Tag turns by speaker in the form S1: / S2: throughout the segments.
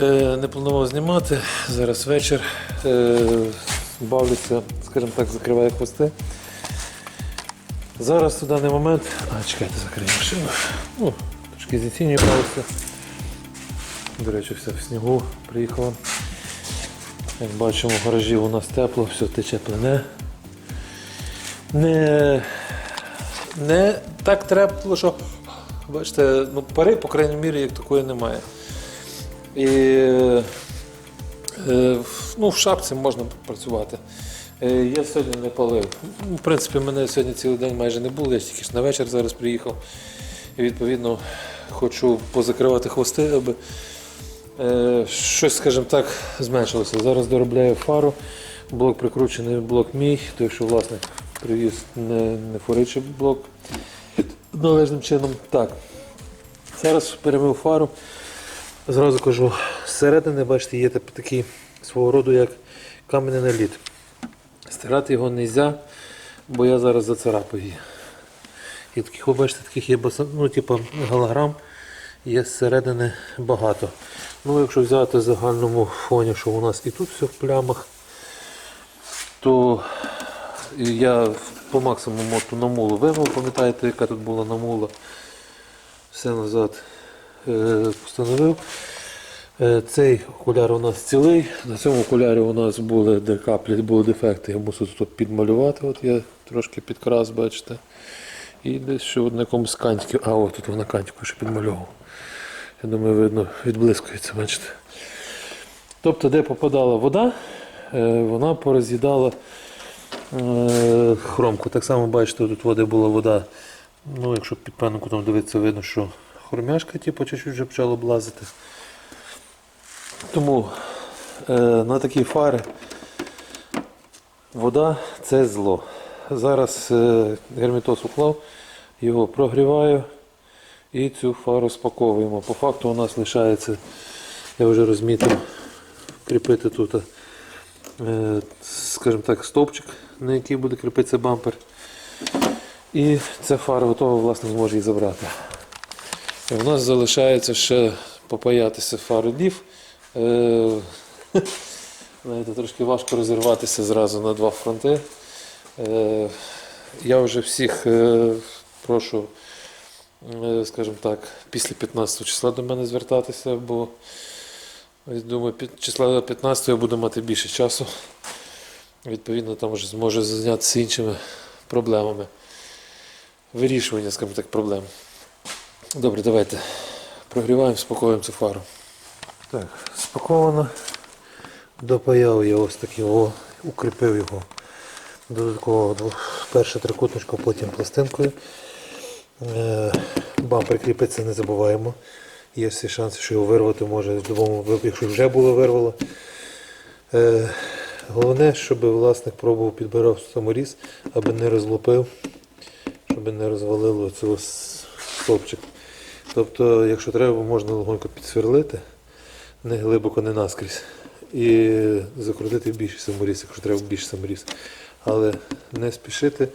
S1: Е, не планував знімати. Зараз вечір. Е, бавлюся, скажімо так, закриваю хвости. Зараз у даний момент. А, чекайте, закрию машину. О, трошки зіцінюю бавився. До речі, все в снігу приїхало. Як бачимо, в гаражі у нас тепло, все тече плене. Не, не так тепло, що бачите, ну, пари, по крайній мірі, як такої немає. І е, ну, в шапці можна працювати. Е, Я сьогодні не палив. Ну, В принципі, мене сьогодні цілий день майже не було, я тільки ж на вечір зараз приїхав. І відповідно хочу позакривати хвости, аби е, щось, скажімо так, зменшилося. Зараз доробляю фару. Блок прикручений, блок мій, той, що власник привіз не, не форичий блок належним чином. Так. Зараз перемив фару. Зразу кажу, зсередини, бачите, є такий свого роду як кам'яний наліт. Стирати його не можна, бо я зараз зацарапаю її. І таких, ви бачите, таких є ну, типу, голограм, є зсередини багато. Ну, якщо взяти в загальному фоні, що у нас і тут все в плямах, то я по максимуму намулу вимив, пам'ятаєте, яка тут була намула. Все назад е, постановив. Е, Цей окуляр у нас цілий. На цьому окулярі у нас були де каплі, були дефекти. Я мусив тут підмалювати. От я трошки підкрас, бачите. І десь ще на якомусь кантику. А, от тут на кантику ще підмальовував. Я думаю, видно, відблискується, бачите. Тобто, де попадала вода, е, вона пороз'їдала е, хромку. Так само, бачите, тут води була вода. Ну, якщо під певним дивитися, видно, що хромяшка типу, чуть-чуть вже почала облазити. Тому е, на такі фари вода це зло. Зараз е, герметоз уклав, його прогріваю і цю фару спаковуємо. По факту у нас лишається, я вже розмітив, кріпити тут, е, скажімо так, стовпчик, на який буде кріпитися бампер. І ця фара готова, власник зможе її забрати. В нас залишається ще попаятися фару дів. Е, знаєте, трошки важко розірватися зразу на два фронти. Е, я вже всіх е, прошу, скажімо так, після 15 числа до мене звертатися, бо думаю, під числа 15 я буду мати більше часу. Відповідно, там вже зможу зайнятися іншими проблемами. Вирішування, скажімо так, проблем. Добре, давайте прогріваємо, спокоїмо цю фару. Так, спаковано. Допаяв я ось такий, о, укріпив його додатково перше трикутничко, потім пластинкою. Е, бампер кріпиться, не забуваємо. Є всі шанси, що його вирвати може в будь-якому якщо вже було вирвало. Е, головне, щоб власник пробував підбирав саморіз, аби не розлупив, щоб не розвалило цього с- стовпчик. Тобто, якщо треба, можна легонько підсверлити, не глибоко, не наскрізь. І закрутити більший саморіз, якщо треба більший саморіз. Але не спішити,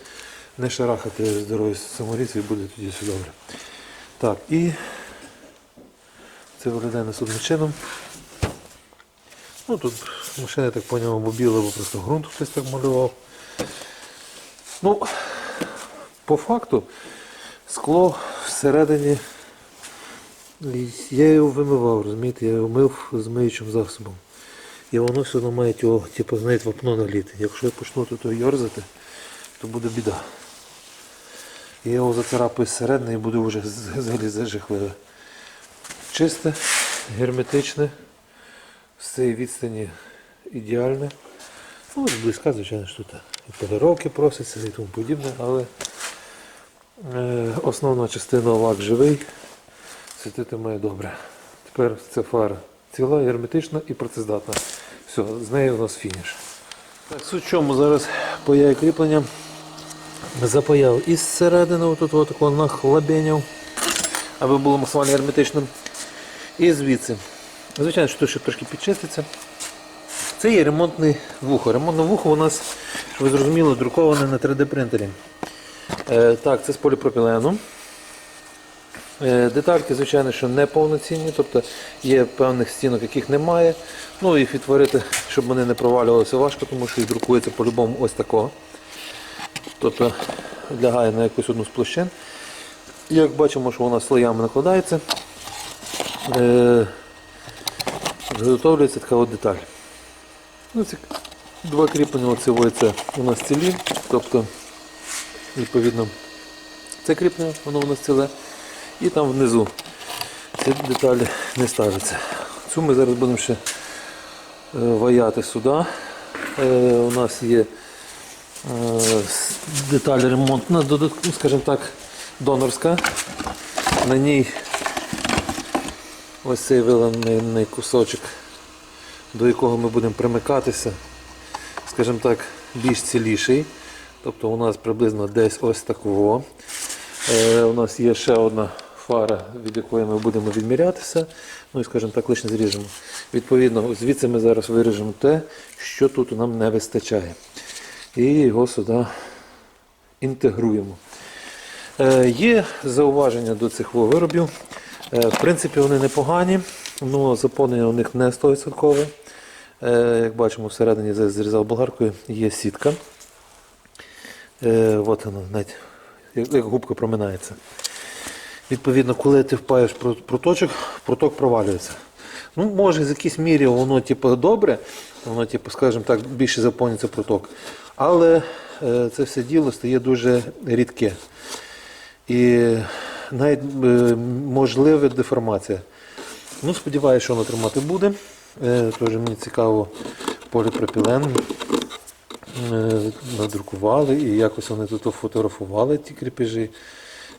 S1: не шарахати здоровий саморіз і буде тоді все добре. Так, і це виглядає наступним чином. Ну тут машина, я так поняв, або біла, або просто ґрунт хтось так малював. Ну, по факту, скло всередині. Я його вимивав, розумієте, я його мив з миючим засобом. І воно все одно має його, типу, знаєте, вапно наліти. Якщо я почну тут його йорзати, то буде біда. Я його зацарапаю зсередини і буде вже взагалі зажахливе. Чисте, герметичне, з цієї відстані ідеальне. Ну, близька, звичайно, що тут і подаровки просяться і тому подібне, але е, основна частина лак живий, світити має добре. Тепер ця фара ціла, герметична і працездатна. Все, з нею у нас фініш. Так, суть чому зараз паяє кріплення. Запаяв із середини, отут отако нахлабеняв, аби було максимально герметичним. І звідси. Звичайно, що тут ще трошки підчиститься. Це є ремонтне вухо. Ремонтне вухо у нас, щоб ви зрозуміли, друковане на 3D принтері. Е, так, це з поліпропілену. Е, Детальки, звичайно, що не повноцінні, тобто є певних стінок, яких немає. Ну і відтворити, щоб вони не провалювалися важко, тому що їх друкується по-любому ось такого. Тобто лягає на якусь одну з площин. Як бачимо, що вона слоями накладається, е, виготовлюється така от деталь. Ну, два кріплення це у нас цілі, тобто, відповідно, це кріплення, воно у нас ціле. І там внизу ці деталі не ставляться. Цю ми зараз будемо ще е, ваяти сюди. Е, У нас є е, деталь ремонтна, ну, скажімо так, донорська. На ній ось цей виламаний кусочок, до якого ми будемо примикатися, скажімо так, більш ціліший. Тобто у нас приблизно десь ось такого. Е, у нас є ще одна фара, від якої ми будемо відмірятися. Ну і, скажімо так, лише зріжемо. Відповідно, звідси ми зараз виріжемо те, що тут нам не вистачає. І його сюди інтегруємо. Е, Є зауваження до цих виробів. Е, В принципі, вони непогані, але заповнення у них не 100%. Е, Як бачимо, всередині зрізав болгаркою, є сітка. Е, От воно, навіть як губка проминається. Відповідно, коли ти впаєш проточок, проток провалюється. Ну, може, з якійсь мірі воно типу, добре, воно, типу, скажімо так, більше заповнюється проток. Але е, це все діло стає дуже рідке. І навіть е, можлива деформація. Ну, сподіваюся, що воно тримати буде. Е, Теж мені цікаво поліпропілен е, надрукували і якось вони тут фотографували ті кріпежі.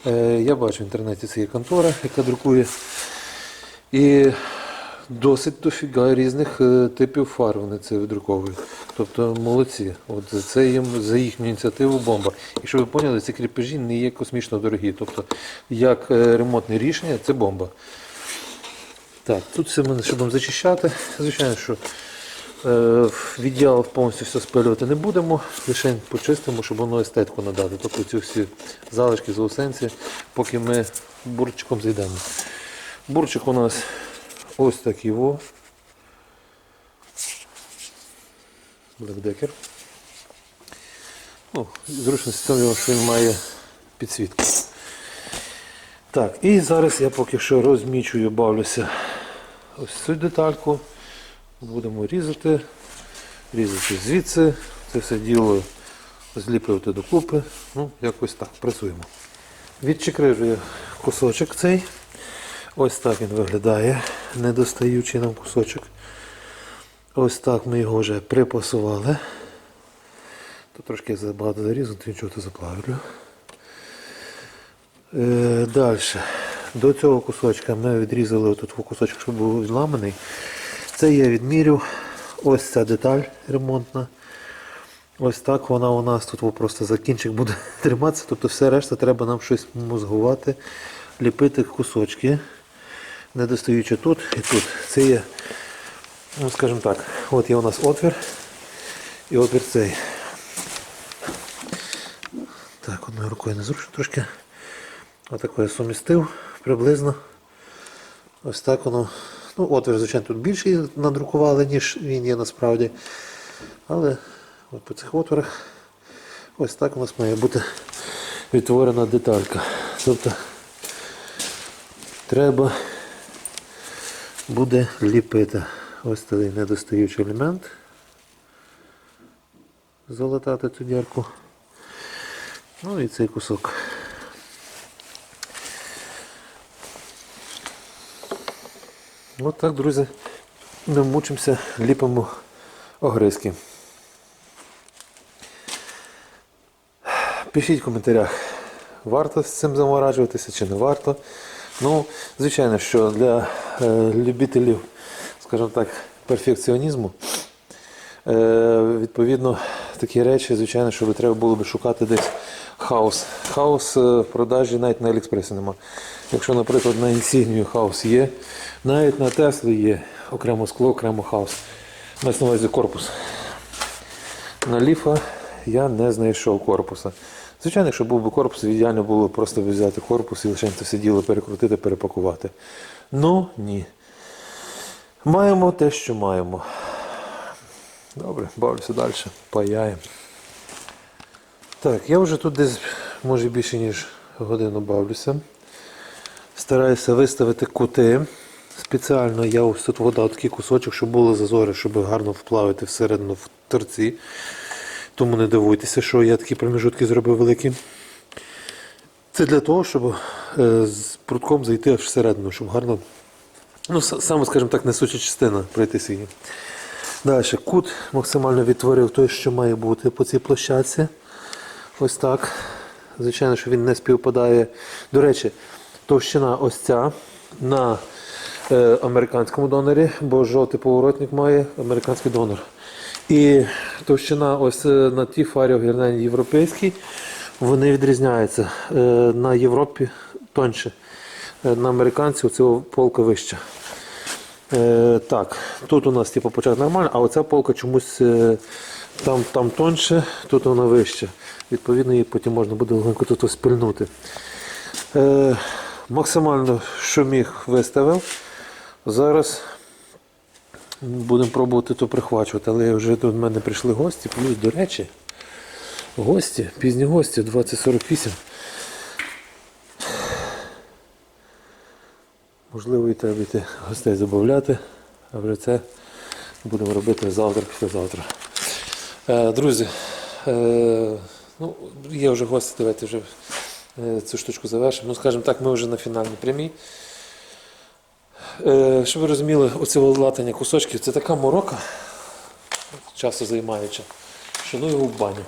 S1: Е, Я бачу в інтернеті це є контора, яка друкує. І досить дофіга різних е, типів фар вони це видруковують. Тобто молодці. От це їм за їхню ініціативу бомба. І щоб ви поняли, ці кріпежі не є космічно дорогі. Тобто, як е, ремонтне рішення, це бомба. Так, тут все ми ще будемо зачищати. Звичайно, що е, в ідеал повністю все спилювати не будемо, лише почистимо, щоб воно естетику надати. Тобто ці всі залишки заусенці, поки ми бурчиком зайдемо. Бурчик у нас ось такий во. Блекдекер. Ну, зручності в тому, що він має підсвітку. Так, і зараз я поки що розмічую, бавлюся ось цю детальку. Будемо різати, різати звідси, це все діло зліплювати докупи. Ну, якось так, працюємо. Відчекрижую кусочок цей. Ось так він виглядає, недостаючий нам кусочок. Ось так ми його вже припасували. Тут трошки забагато зарізано, то нічого заплавлю. Е, Далі. До цього кусочка ми відрізали отут кусочок, щоб був відламаний. Це я відмірю. Ось ця деталь ремонтна. Ось так вона у нас тут просто за кінчик буде триматися. Тобто все решта треба нам щось мозгувати, ліпити кусочки, не достаючи тут і тут. Це є, ну скажімо так, от є у нас отвір і отвір цей. Так, одною рукою незручно трошки. Отако я сумістив приблизно. Ось так воно. Ну, отвір, звичайно, тут більший надрукували, ніж він є насправді. Але от по цих отворах ось так у нас має бути відтворена деталька. Тобто треба буде ліпити ось цей недостаючий елемент. Залатати цю дірку. Ну і цей кусок. От так, друзі, не мучимося, ліпимо огризки. Пишіть в коментарях, варто з цим заморачуватися чи не варто. Ну, звичайно, що для е, любителів, скажімо так, перфекціонізму, е, відповідно, такі речі, звичайно, що треба було б шукати десь хаос. Хаос е, в продажі навіть на Аліекспресі нема. Якщо, наприклад, на інсігнію хаос є, навіть на Теслі є окремо скло, окремо хаос. Мається на увазі корпус. На ліфа я не знайшов корпуса. Звичайно, якщо був би корпус, ідеально було просто взяти корпус і лише це все діло перекрутити, перепакувати. Ну, ні. Маємо те, що маємо. Добре, бавлюся далі. Паяємо. Так, я вже тут десь, може більше, ніж годину бавлюся. Стараюся виставити кути. Спеціально я ось тут вода такий кусочок, щоб були зазори, щоб гарно вплавити всередину в торці. Тому не дивуйтеся, що я такі проміжутки зробив великі. Це для того, щоб е, з прутком зайти аж всередину, щоб гарно, ну, саме, скажімо так, несуча частина пройтися її. Далі, кут максимально відтворив той, що має бути по цій площадці. Ось так. Звичайно, що він не співпадає. До речі, товщина ось ця на е, американському донорі, бо жовтий поворотник має американський донор. І товщина ось е, на тій фарі огірненій європейській, вони відрізняються. Е, на Європі тоньше. Е, на американців цього полка вища. Е, так, тут у нас типу, початок нормально, а оця полка чомусь е, там, там тоньше, тут вона вища. Відповідно, її потім можна буде легенько тут спільнути. Е, максимально, що міг, виставив. Зараз будемо пробувати то прихвачувати, але вже до мене прийшли гості. Плюс, до речі, гості, пізні гості, 2048. Можливо, і треба йти гостей забавляти, а вже це будемо робити завтра, післязавтра. Е, друзі, е, ну, є вже гості, давайте вже е, цю штучку завершимо. Ну, скажімо так, ми вже на фінальній прямій. Щоб ви розуміли, оце латання кусочків це така морока, часу займаюча, що ну його в баню.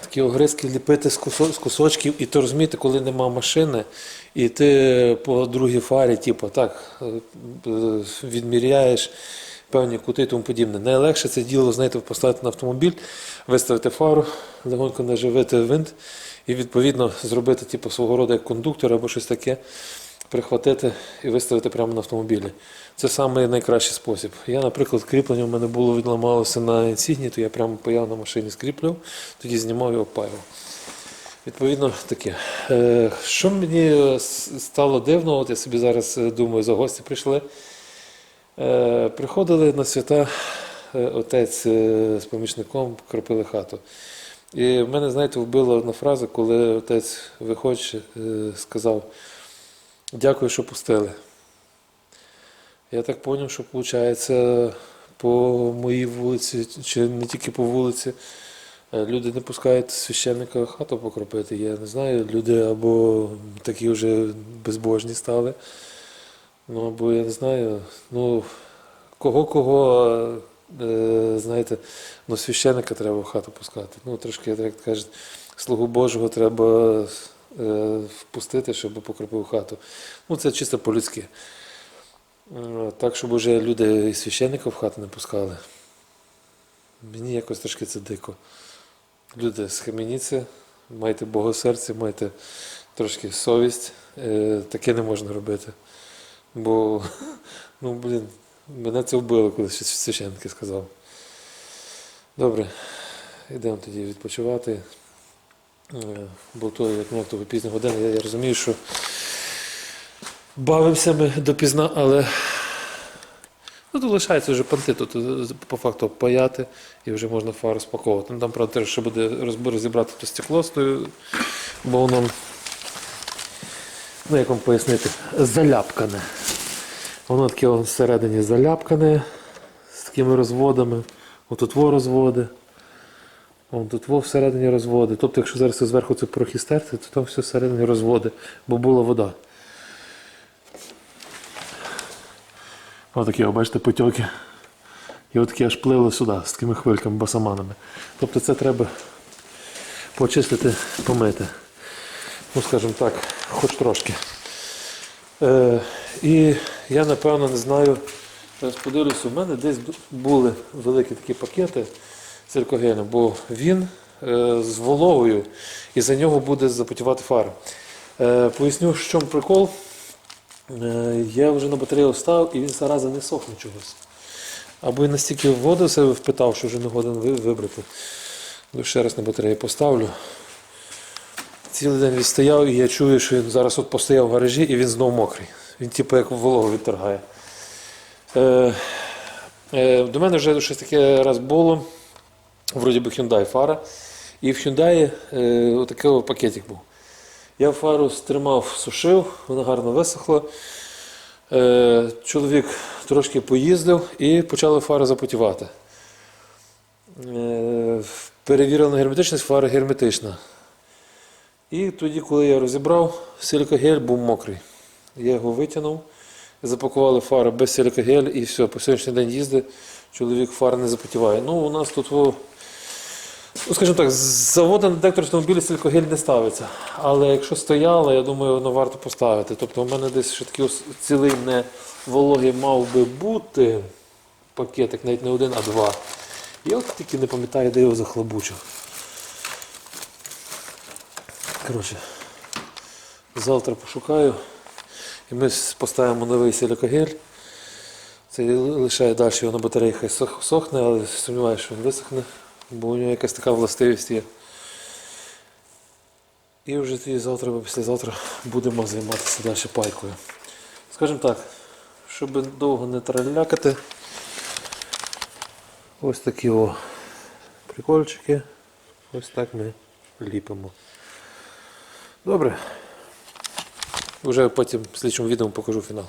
S1: Такі огризки ліпити з, кусочків, і то розумієте, коли нема машини, і ти по другій фарі, типу, так, відміряєш певні кути і тому подібне. Найлегше це діло, знаєте, поставити на автомобіль, виставити фару, легонько наживити винт і відповідно зробити типу, свого роду як кондуктор або щось таке, прихватити і виставити прямо на автомобілі. Це саме найкращий спосіб. Я, наприклад, кріплення в мене було відламалося на інсігні, то я прямо паяв на машині скріплював, тоді знімав і опаював. Відповідно, таке. Е, Що мені е, стало дивно, от я собі зараз е, думаю, за гості прийшли. Е, Приходили на свята е, отець е, з помічником, кропили хату. І в мене, знаєте, вбила одна фраза, коли отець виходячи, сказав: Дякую, що пустили. Я так зрозумів, що виходить, по моїй вулиці, чи не тільки по вулиці, люди не пускають священника хату покропити. Я не знаю, люди або такі вже безбожні стали. Ну, або я не знаю, ну, кого-кого, е, знаєте, ну, священника треба в хату пускати. Ну, трошки, як кажуть, слугу Божого треба е, впустити, щоб покропив хату. Ну, це чисто по-людськи. Е, Так, щоб вже люди і священника в хату не пускали. Мені якось трошки це дико. Люди, схаменіться, майте богосерце, майте трошки совість. Е, Таке не можна робити. Бо, ну, блін, мене це вбило, коли щось священник сказав. Добре, йдемо тоді відпочивати. Е, Бо то, як не того пізня година, я, я розумію, що бавимося ми допізна, але ну, тут лишається вже понти, тут е, по факту паяти і вже можна фару спаковувати. Ну, там, правда, теж ще буде розібрати то стекло з тою, бо воно, ну як вам пояснити, заляпкане. Воно таке всередині заляпкане з такими розводами. Отут во розводи. Вон тут во всередині розводи. Тобто, якщо зараз зверху це порохи стерти, то там все всередині розводи, бо була вода. Ось такі, бачите, потьоки. І от такі аж плили сюди з такими хвильками, басаманами. Тобто це треба почистити, помити. Ну, скажімо так, хоч трошки. Е, і я напевно не знаю, зараз подивлюся, у мене десь були великі такі пакети силікогену, бо він е, з вологою і за нього буде запотівати фара. Е, поясню, в чому прикол. Е, я вже на батарею став і він зараза не сохне чогось. Або він настільки воду себе впитав, що вже не годен вибрати. Ну, Ще раз на батарею поставлю. Цілий день відстояв і я чую, що він зараз от постояв в гаражі і він знов мокрий. Він типу як вологу відторгає. Е, е, до мене вже щось таке раз було. Вроді би Hyundai фара. І в Hyundai е, отакий пакетик був. Я фару стримав, сушив, вона гарно висохла. Е, чоловік трошки поїздив і почали фари запотівати. Е, перевірив герметичність, фара герметична. І тоді, коли я розібрав, силікагель був мокрий. Я його витягнув, запакували фари без силікагель і все, по сьогоднішній день їздить, чоловік фар не запотіває. Ну, у нас тут, ну, скажімо так, з заводу на детектор автомобілі силікагель не ставиться. Але якщо стояло, я думаю, воно варто поставити. Тобто у мене десь ще такий цілий не вологий мав би бути пакетик, навіть не один, а два. Я от тільки не пам'ятаю, де його захлобучив. Коротше, завтра пошукаю. І ми поставимо новий силікагель. Це лишає далі його на хай сохне, але сумніваюся, що він висохне, бо у нього якась така властивість є. І вже тоді завтра або післязавтра будемо займатися далі пайкою. Скажімо так, щоб довго не тралякати, ось такі о прикольчики. Ось так ми ліпимо. Добре. Вже потім в слідчому відео покажу фінал.